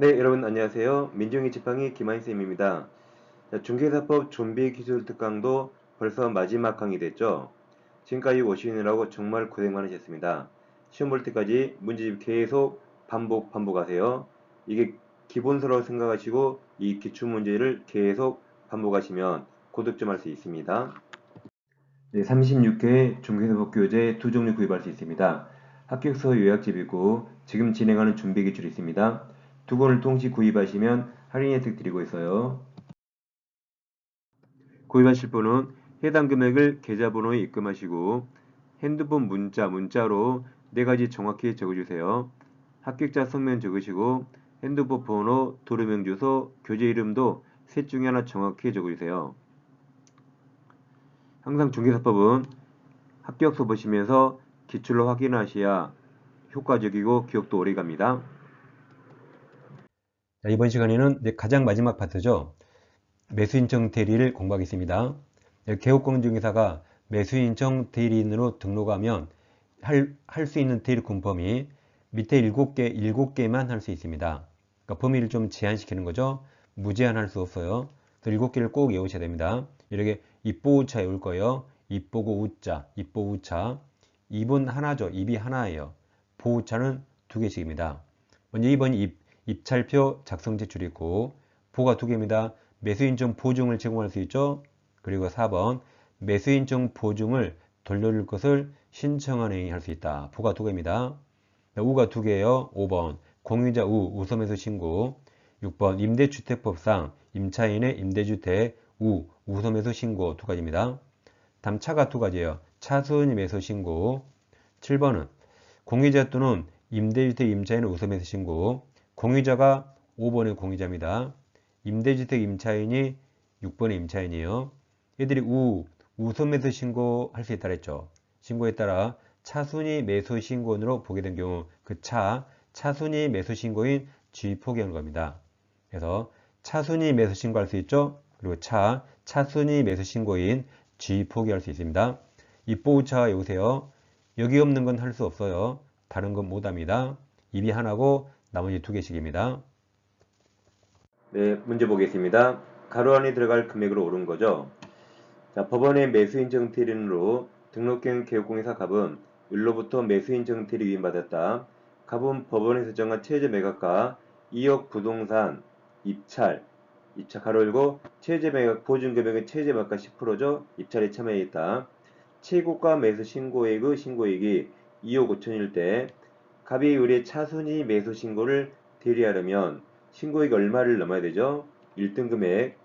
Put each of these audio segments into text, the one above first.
네, 여러분 안녕하세요. 민중이 지팡이 김한쌤입니다. 중개사법 좀비기술 특강도 벌써 마지막 강의 됐죠? 지금까지 오시느라고 정말 고생 많으셨습니다. 시험 볼 때까지 문제집 계속 반복 반복하세요. 이게 기본서라고 생각하시고 이 기출문제를 계속 반복하시면 고득점 할 수 있습니다. 네, 36회 중개사법 교재 두 종류 구입할 수 있습니다. 합격서 요약집이고 지금 진행하는 준비 기출이 있습니다. 두 권을 동시 구입하시면 할인 혜택 드리고 있어요. 구입하실 분은 해당 금액을 계좌번호에 입금하시고 핸드폰 문자, 문자로 네 가지 정확히 적어주세요. 합격자 성명 적으시고 핸드폰 번호, 도로명 주소, 교재 이름도 셋 중에 하나 정확히 적어주세요. 항상 중개사법은 합격서 보시면서 기출로 확인하셔야 효과적이고 기억도 오래 갑니다. 자, 이번 시간에는 가장 마지막 파트죠. 매수인청 대리를 공부하겠습니다. 개업공증회사가 매수인청 대리인으로 등록하면 할 수 있는 대리 군범위 밑에 7개, 7개만 할 수 있습니다. 그러니까 범위를 좀 제한시키는 거죠. 무제한할 수 없어요. 그래서 7개를 꼭 외우셔야 됩니다. 이렇게 입보우차 외울 거예요. 입보고 우자, 입보 우차. 입은 하나죠. 입이 하나예요. 보우차는 두 개씩입니다. 먼저 2번 입, 입찰표 작성 제출이 있고 보가 두 개입니다. 매수인증 보증을 제공할 수 있죠. 그리고 4번 매수인증 보증을 돌려줄 것을 신청한 행위 할 수 있다. 보가 두 개입니다. 우가 두 개예요. 5번 공유자 우 우섬에서 신고 6번 임대주택법상 임차인의 임대주택 우 우섬에서 신고 두 가지입니다. 다음 차가 두 가지예요. 차수님에서 신고 7번은 공유자 또는 임대주택 임차인의 우섬에서 신고 공유자가 5번의 공유자입니다. 임대주택 임차인이 6번의 임차인이에요. 얘들이 우, 우선 매수 신고할 수 있다 그랬죠. 신고에 따라 차순위 매수 신고인으로 보게 된 경우 그 차, 차순위 매수 신고인 G 포기하는 겁니다. 그래서 차순위 매수 신고할 수 있죠. 그리고 차, 차순위 매수 신고인 G 포기할 수 있습니다. 입보우차가 외우세요. 여기 없는 건 할 수 없어요. 다른 건 못합니다. 입이 하나고 나머지 두 개씩입니다. 네, 문제 보겠습니다. 가로 안에 들어갈 금액으로 오른 거죠. 자, 법원의 매수인증 대리인으로 등록된 개업공사 갑은 일로부터 매수인증 대리 위임받았다. 갑은 법원에서 정한 최저 매각가 2억 부동산 입찰 입찰 가로 열고 최저 매각 보증 금액은 최저 매각가 10%죠. 입찰에 참여했다. 최고가 매수 신고액의 신고액이 2억 5천일 때 갑이 의뢰 차순위 매수 신고를 대리하려면 신고액 얼마를 넘어야 되죠? 1등 금액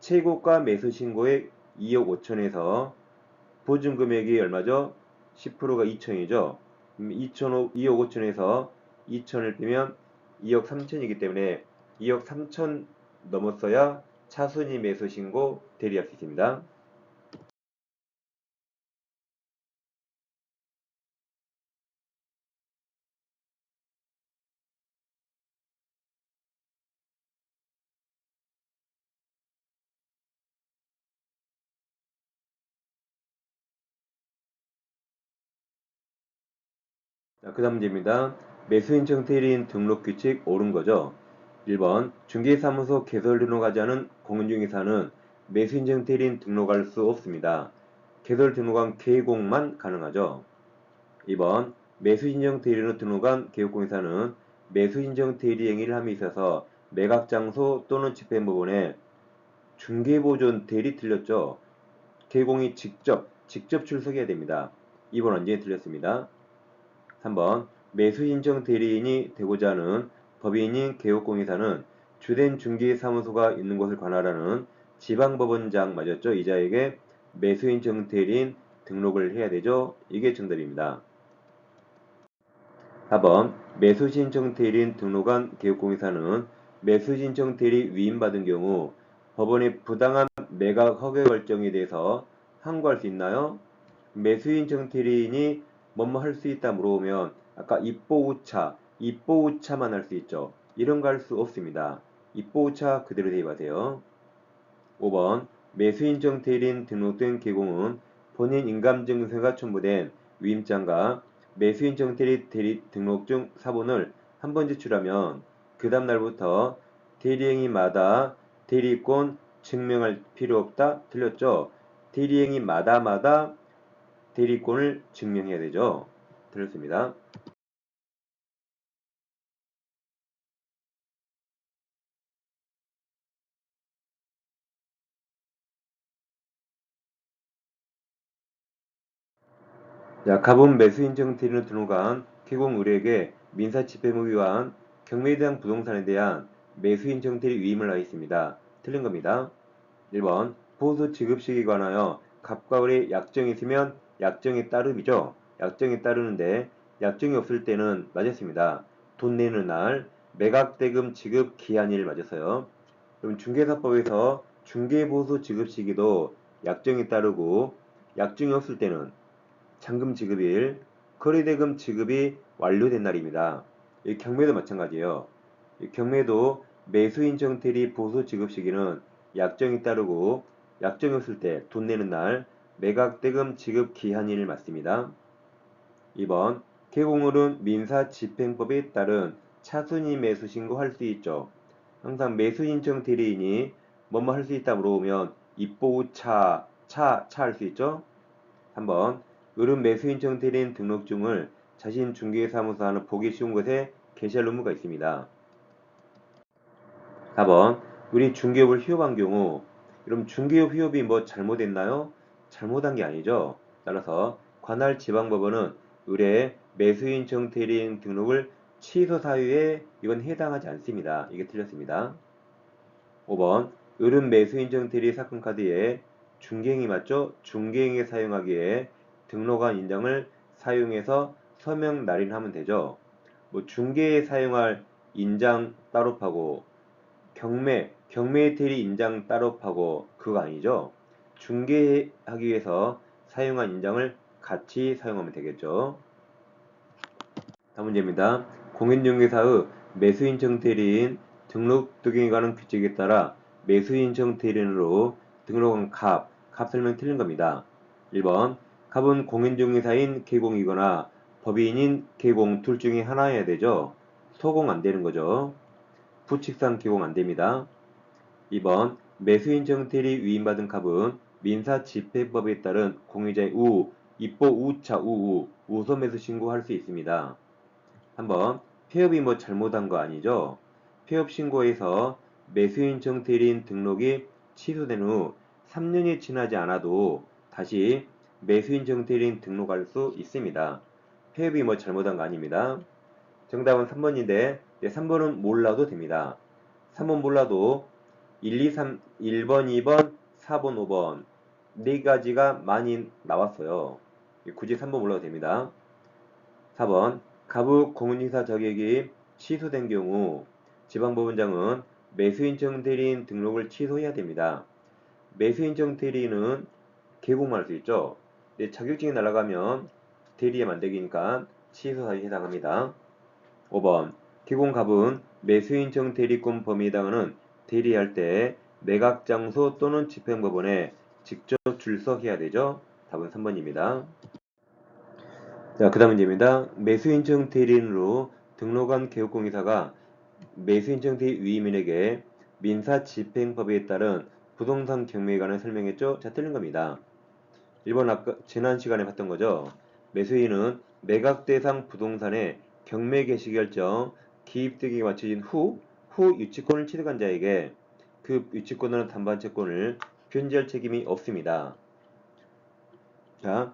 최고가 매수 신고액 2억 5천에서 보증 금액이 얼마죠? 10%가 2천이죠. 2천 2억 5천에서 2천을 빼면 2억 3천이기 때문에 2억 3천 넘었어야 차순위 매수 신고 대리할 수 있습니다. 그 다음 문제입니다. 매수인청 대리인 등록 규칙 옳은 거죠. 1번 중개사무소 개설 등록하지 않은 공인중개사는 매수인증 대리인 등록할 수 없습니다. 개설 등록한 개공만 가능하죠. 2번 매수인증 대리인으로 등록한 개업공사는 매수인증 대리 행위를 함에 있어서 매각장소 또는 집행법원에 중개보존 대리 틀렸죠. 개공이 직접 직접 출석해야 됩니다. 2번 완전히 틀렸습니다. 3번 매수인정 대리인이 되고자 하는 법인인 개업공인사는 주된 중개사무소가 있는 곳을 관할하는 지방법원장 맞았죠? 이자에게 매수인정 대리인 등록을 해야 되죠? 이게 정답입니다. 4번 매수신청 대리인 등록한 개업공인사는 매수신청 대리 위임받은 경우 법원의 부당한 매각 허가 결정에 대해서 항고할 수 있나요? 매수인청 대리인이 뭐뭐 할 수 있다 물어보면 아까 입보우차, 입보우차만 할 수 있죠. 이런 거 할 수 없습니다. 입보우차 그대로 대입하세요. 5번 매수인정 대리인 등록된 개공은 본인 인감증서가 첨부된 위임장과 매수인정 대리 대리 등록증 사본을 한 번 제출하면 그 다음 날부터 대리행위마다 대리권 증명할 필요 없다. 틀렸죠? 대리행위마다마다 대리권을 증명해야 되죠. 틀렸습니다. 자, 가본 매수인증 대리를 등록한 개공 의뢰에게 민사집행을 위한 경매에 대한 부동산에 대한 매수인증 대리 위임을 하였습니다. 틀린 겁니다. 1번 보수 지급 시기에 관하여 갑과 을의 약정이 있으면 약정에 따름이죠. 약정에 따르는데 약정이 없을 때는 맞았습니다. 돈 내는 날 매각대금 지급 기한일 맞았어요. 그럼 중개사법에서 중개보수 지급 시기도 약정에 따르고 약정이 없을 때는 잔금 지급일, 거래대금 지급이 완료된 날입니다. 이 경매도 마찬가지예요. 이 경매도 매수인정 대리 보수 지급 시기는 약정이 따르고 약정이 없을 때 돈 내는 날 매각대금 지급 기한일 맞습니다. 2번 개공을은 민사집행법에 따른 차순위 매수 신고할 수 있죠. 항상 매수인정 대리인이 뭐뭐 할 수 있다 물어보면 입보후 차, 차, 차 할 수 있죠. 3번 을은 매수인정 대리인 등록증을 자신 중개사무소 하는 보기 쉬운 곳에 게시할 의무가 있습니다. 4번 우리 중개업을 휴업한 경우 그럼 중개업 휴업이 뭐 잘못했나요? 잘못한 게 아니죠. 따라서 관할 지방법원은 의뢰 매수인정 대리인 등록을 취소 사유에 이건 해당하지 않습니다. 이게 틀렸습니다. 5번 을은 매수인정 대리 사건 카드에 중개행이 맞죠? 중개행에 사용하기에 등록한 인장을 사용해서 서명 날인하면 되죠. 뭐 중개에 사용할 인장 따로 파고 경매 경매 대리 인장 따로 파고 그거 아니죠. 중개하기 위해서 사용한 인장을 같이 사용하면 되겠죠. 다음 문제입니다. 공인중개사의 매수인정 대리인 등록 등에 관한 규칙에 따라 매수인정 대리인으로 등록한 갑, 갑 설명 틀린 겁니다. 1번 갑은 공인중개사인 개공이거나 법인인 개공 둘 중에 하나여야 되죠. 소공 안 되는 거죠. 부칙상 개공 안 됩니다. 2번 매수인정 대리 위임받은 갑은 민사집행법에 따른 공유자의 우, 입보 우차 우우, 우선매수 신고할 수 있습니다. 3번 폐업이 뭐 잘못한 거 아니죠? 폐업 신고에서 매수인정 대리인 등록이 취소된 후 3년이 지나지 않아도 다시 매수인정 대리인 등록할 수 있습니다. 폐업이 뭐 잘못한 거 아닙니다. 정답은 3번인데 3번은 몰라도 됩니다. 3번 몰라도 1, 2, 3, 1번, 2번, 4번, 5번 네 가지가 많이 나왔어요. 굳이 3번 몰라도 됩니다. 4번 가부 공인인사 자격이 취소된 경우 지방법원장은 매수인정 대리인 등록을 취소해야 됩니다. 매수인정 대리인은 개공할 수 있죠. 근데 자격증이 날아가면 대리에 만들기니까 취소 사유에 해당합니다. 5번 개공 갑은 매수인정 대리권 범위에 해당하는 대리할 때 매각 장소 또는 집행법원에 직접 출석해야 되죠. 답은 3번입니다. 자, 그 다음 문제입니다. 매수인정 대리인으로 등록한 개업공인사가 매수인정 대리 위임인에게 민사집행법에 따른 부동산 경매에 관한 설명했죠? 자, 틀린 겁니다. 1번 아까 지난 시간에 봤던 거죠. 매수인은 매각 대상 부동산의 경매 개시 결정 기입 등이 마쳐진 후, 후 유치권을 취득한 자에게 그 유치권으로 담보한 채권을 변제할 책임이 없습니다. 자,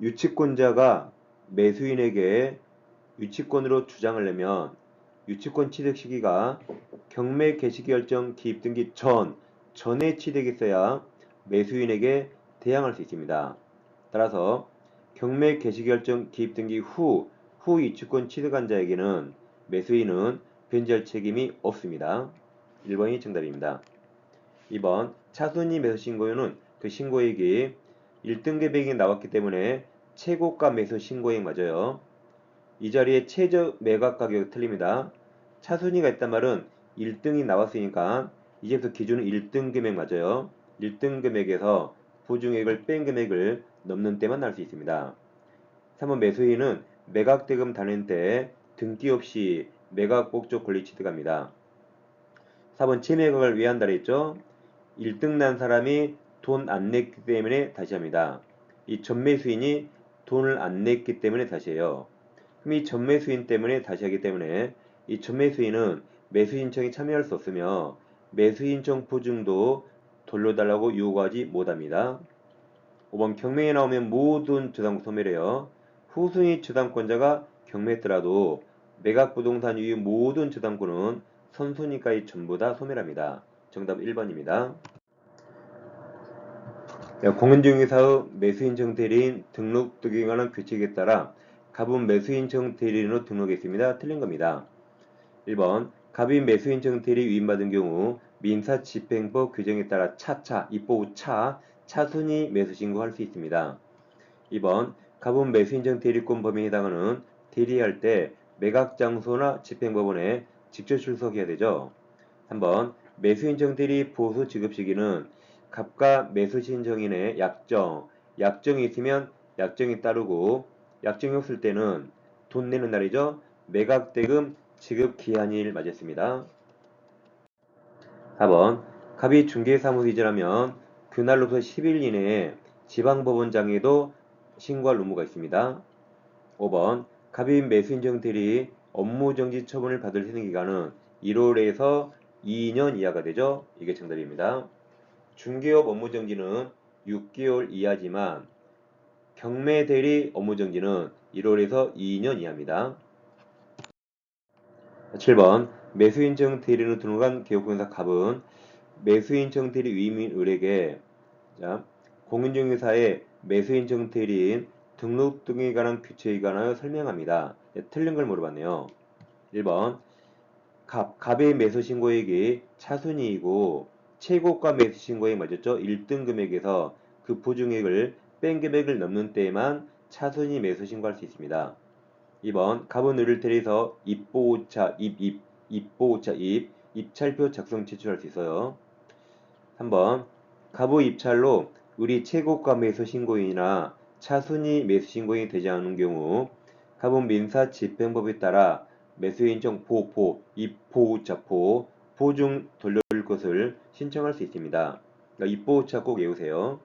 유치권자가 매수인에게 유치권으로 주장을 내면 유치권 취득 시기가 경매 개시 결정 기입 등기 전, 전에 취득했어야 매수인에게 대항할 수 있습니다. 따라서 경매 개시 결정 기입 등기 후, 후 유치권 취득한 자에게는 매수인은 변제할 책임이 없습니다. 1번이 정답입니다. 2번 차순위 매수 신고유는 그 신고액이 1등 계획이 나왔기 때문에 최고가 매수 신고액 맞아요. 이 자리에 최저 매각 가격 틀립니다. 차순위가 있단 말은 1등이 나왔으니까 이제부터 기준은 1등 금액 맞아요. 1등 금액에서 보증액을 뺀 금액을 넘는 때만 날 수 있습니다. 3번 매수인은 매각대금 단행 때 등기 없이 매각 목적 권리 취득합니다. 4번 침해각을 왜 한다 그랬죠? 1등 난 사람이 돈 안 냈기 때문에 다시 합니다. 이 전매수인이 돈을 안 냈기 때문에 다시 해요. 그럼 이 전매수인 때문에 다시 하기 때문에 이 전매수인은 매수인청에 참여할 수 없으며 매수인청 보증도 돌려달라고 요구하지 못합니다. 5번 경매에 나오면 모든 저당권 소멸해요. 후순위 저당권자가 경매했더라도 매각 부동산 이후 모든 저당권은 선순위까지 전부 다 소멸합니다. 정답 1번입니다. 공인중개사의 매수인청 대리인 등록 등에 관한 규칙에 따라 갑은 매수인청 대리인으로 등록했습니다. 틀린 겁니다. 1번 갑인 매수인청 대리 위임받은 경우 민사집행법 규정에 따라 차차 입보 후 차 차순위 매수신고할 수 있습니다. 2번 갑은 매수인청 대리권 범위에 해당하는 대리할 때 매각장소나 집행법원에 직접 출석해야 되죠. 3번 매수인청 대리 보수 지급 시기는 갑과 매수 신청인의 약정, 약정이 있으면 약정이 따르고 약정이 없을 때는 돈 내는 날이죠. 매각대금 지급 기한일 맞았습니다. 4번 갑이 중개사무소 이전하면 그날로부터 10일 이내에 지방법원장에도 신고할 의무가 있습니다. 5번 갑인 매수인정 대리 업무정지 처분을 받을 수 있는 기간은 1월에서 2년 이하가 되죠. 이게 정답입니다. 중개업 업무정지는 6개월 이하지만 경매 대리 업무정지는 1월에서 2년 이하입니다. 7번 매수인청 대리로 등록한 개업공사 갑은 매수인청 대리 위임인 을에게 자, 공인중개사의 매수인청 대리인 등록 등에 관한 규칙에 관하여 설명합니다. 네, 틀린 걸 물어봤네요. 1번 갑, 갑의 매수 신고액이 차순이이고 최고가 매수 신고액 맞았죠? 1등 금액에서 그 보증액을 뺀 금액을 넘는 때에만 차순이 매수 신고할 수 있습니다. 2번 갑은 을을 대리해서 입보호차 입, 입, 입보호차 입, 입찰표 작성 제출할 수 있어요. 3번 갑의 입찰로 을이 최고가 매수 신고인이나 차순위 매수 신고인이 되지 않은 경우 갑은 민사 집행법에 따라 매수인정 보호, 입보호차포, 보증 돌려줄 것을 신청할 수 있습니다. 그러니까 입보호차 꼭 외우세요.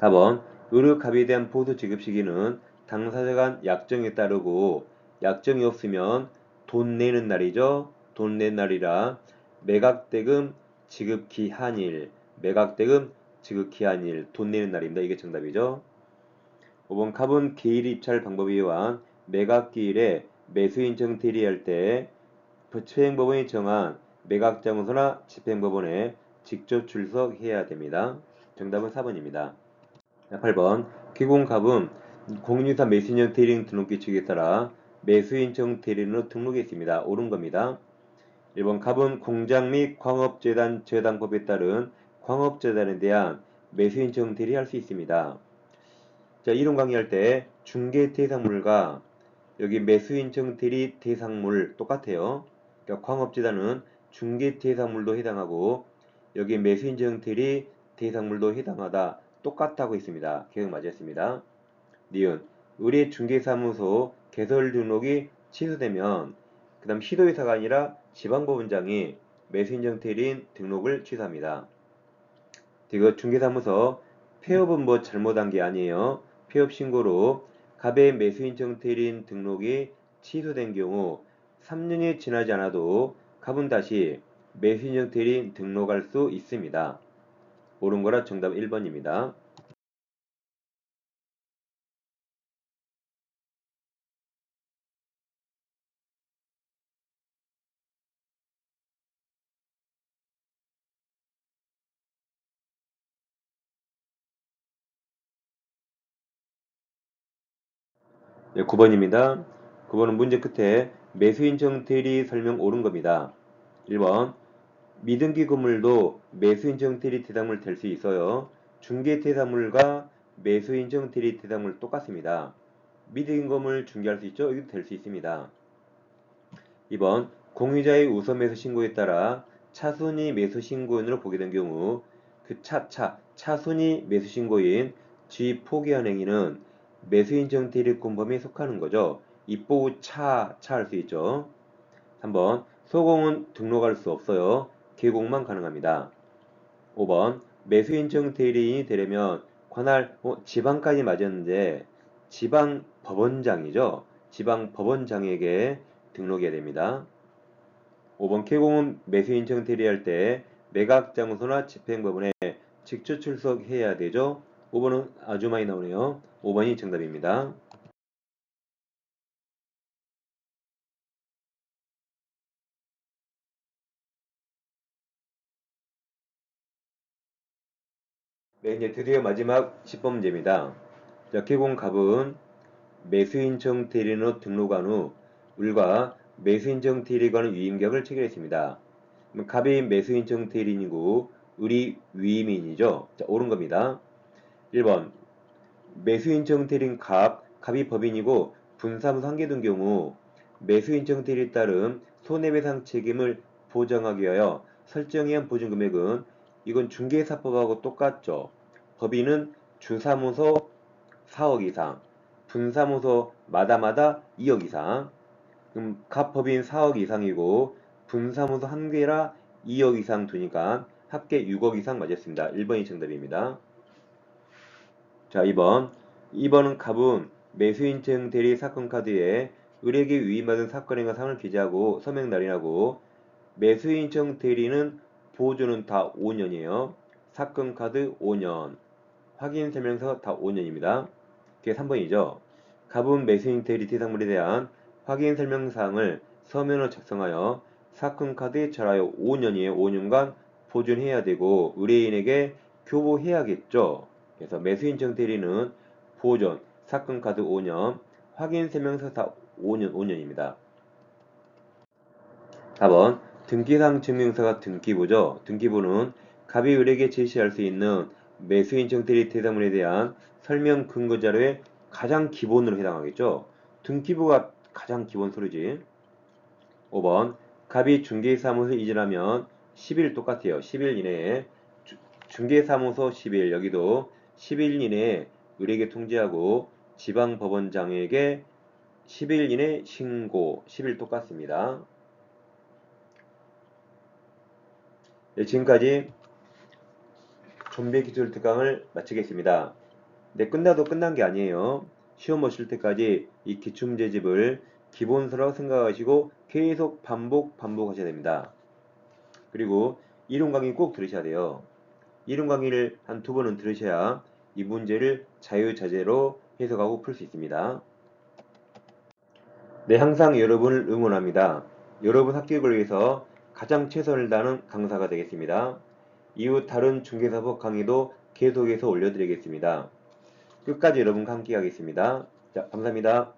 4번 을의 갑에 대한 보수 지급 시기는 당사자 간 약정에 따르고 약정이 없으면 돈 내는 날이죠. 돈 낸 날이라 매각대금 지급 기한일, 매각대금 지급 기한일, 돈 내는 날입니다. 이게 정답이죠. 5번 갑은 기일 입찰 방법에 의한 매각기일에 매수인청 대리할 때 부처행법원이 정한 매각장소나 집행법원에 직접 출석해야 됩니다. 정답은 4번입니다. 8번 기공갑은 공인유사 매수인청 대리인 등록 규칙에 따라 매수인청 대리인으로 등록했습니다. 옳은 겁니다. 1번 갑은 공장 및 광업재단 재단법에 따른 광업재단에 대한 매수 인청 대리할 수 있습니다. 자, 이론 강의할 때 중개 대상물과 여기 매수 인청 대리 대상물 똑같아요. 그러니까 광업재단은 중개 대상물도 해당하고 여기 매수 인청 대리 대상물도 해당하다 똑같다고 있습니다. 개혁 맞았습니다. 니은 의뢰 중개사무소 개설 등록이 취소되면 그 다음 시도의사가 아니라 지방법원장이 매수인정 대리인 등록을 취소합니다. 이거 중개사무소 폐업은 뭐 잘못한 게 아니에요. 폐업 신고로 갑의 매수인정 대리인 등록이 취소된 경우 3년이 지나지 않아도 갑은 다시 매수인정 대리인 등록할 수 있습니다. 옳은 거라 정답 1번입니다. 네, 9번입니다. 9번은 문제 끝에 매수인청 대리 설명 옳은 겁니다. 1번 미등기 건물도 매수인청 대리 대상물 될 수 있어요. 중개 대상물과 매수인청 대리 대상물 똑같습니다. 미등기 건물 중개할 수 있죠? 이것도 될 수 있습니다. 2번 공유자의 우선 매수 신고에 따라 차순위 매수 신고인으로 보게 된 경우 그 차, 차, 차순위 매수 신고인 쥐 포기한 행위는 매수인정 대리권 범위에 속하는 거죠. 입보 차, 차 할 수 있죠. 3번 소공은 등록할 수 없어요. 계곡만 가능합니다. 5번 매수인증 대리인이 되려면 관할 어, 지방까지 맞았는데 지방 법원장이죠. 지방 법원장에게 등록해야 됩니다. 5번 개공은 매수인증 대리할 때 매각 장소나 집행법원에 직접 출석해야 되죠. 5번은 아주 많이 나오네요. 5번이 정답입니다. 네, 이제 드디어 마지막 10번 문제입니다. 자, 개공 갑은 매수인청 대리인으로 등록한 후 을과 매수인청 대리관의 위임계약을 체결했습니다. 갑이 매수인청 대리인이고 을이 위임인이죠. 자, 옳은 겁니다. 1번 매수인청 대리인 갑, 갑이 법인이고 분사무소 한개둔 경우 매수인청 대리에 따른 손해배상 책임을 보장하기 위하여 설정해야 한 보증금액은 이건 중개사법하고 똑같죠. 법인은 주사무소 4억 이상, 분사무소 마다마다 2억 이상. 그럼 갑 법인 4억 이상이고 분사무소 한 개라 2억 이상 두니까 합계 6억 이상 맞았습니다. 1번이 정답입니다. 자, 2번. 2번은 갑은 매수인증 대리 사건 카드에 을에게 위임받은 사건의 상을 기재하고 서명 날인하고 매수인증 대리는 보조는 다 5년이에요. 사건 카드 5년. 확인 설명서 다 5년입니다. 그게 3번이죠. 갑은 매수인 대리 대상물에 대한 확인 설명사항을 서면으로 작성하여 사건 카드에 절하여 5년이에요. 5년간 보존해야 되고 의뢰인에게 교보해야겠죠. 그래서 매수인증 대리는 보존, 사건 카드 5년, 확인 설명서 다 5년, 5년입니다. 4번 등기상 증명서가 등기부죠. 등기부는 갑이 을에게 제시할 수 있는 매수인증 대리 대상물에 대한 설명 근거 자료의 가장 기본으로 해당하겠죠. 등기부가 가장 기본 소리지. 5번 갑이 중개사무소 이전하면 10일 똑같아요. 10일 이내에 주- 중개사무소 10일 여기도 10일 이내에 을에게 통지하고 지방법원장에게 10일 이내 신고 10일 똑같습니다. 네, 지금까지 좀비 기술 특강을 마치겠습니다. 네, 끝나도 끝난 게 아니에요. 시험 보실 때까지 이 기출문제집을 기본서라고 생각하시고 계속 반복 반복하셔야 됩니다. 그리고 이론 강의 꼭 들으셔야 돼요. 이론 강의를 한 두 번은 들으셔야 이 문제를 자유자재로 해석하고 풀 수 있습니다. 네, 항상 여러분을 응원합니다. 여러분 합격을 위해서 가장 최선을 다하는 강사가 되겠습니다. 이후 다른 중개사법 강의도 계속해서 올려드리겠습니다. 끝까지 여러분과 함께 하겠습니다. 자, 감사합니다.